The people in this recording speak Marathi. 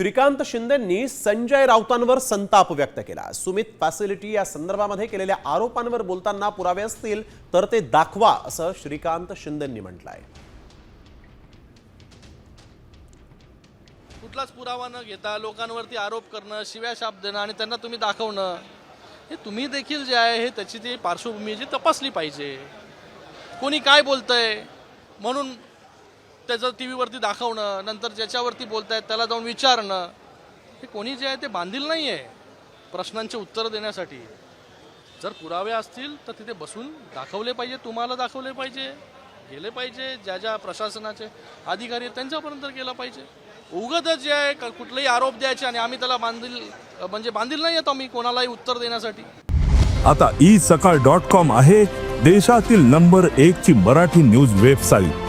श्रीकांत शिंदेंनी संजय राऊतांवर संताप व्यक्त केला. सुमित फॅसिलिटी या संदर्भामध्ये केलेल्या आरोपांवर बोलताना पुरावे असतील तर ते दाखवा असं श्रीकांत शिंदेंनी म्हटलंय. कुठलाच पुरावा न घेता लोकांवरती आरोप करणं शिव्या शाप देणं आणि त्यांना तुम्ही दाखवणं हे तुम्ही देखील जे आहे हे त्याची ती पार्श्वभूमी जी तपासली पाहिजे. कोणी काय बोलतंय? म्हणून त्याचं टी व्हीवरती दाखवणं नंतर ज्याच्यावरती बोलतायत त्याला जाऊन विचारणं हे कोणी जे आहे ते बांधील नाही आहे प्रश्नांचे उत्तरं देण्यासाठी. जर पुरावे असतील तर तिथे बसून दाखवले पाहिजे तुम्हाला दाखवले पाहिजे गेले पाहिजे ज्या ज्या प्रशासनाचे अधिकारी आहेत त्यांच्यापर्यंत गेला पाहिजे. उगतच जे आहे कुठलेही आरोप द्यायचे आणि आम्ही त्याला बांधील म्हणजे बांधील नाही आहेत आम्ही कोणालाही उत्तर देण्यासाठी. आता ई सकाळ डॉट कॉम आहे देशातील नंबर एक ची मराठी न्यूज वेबसाईट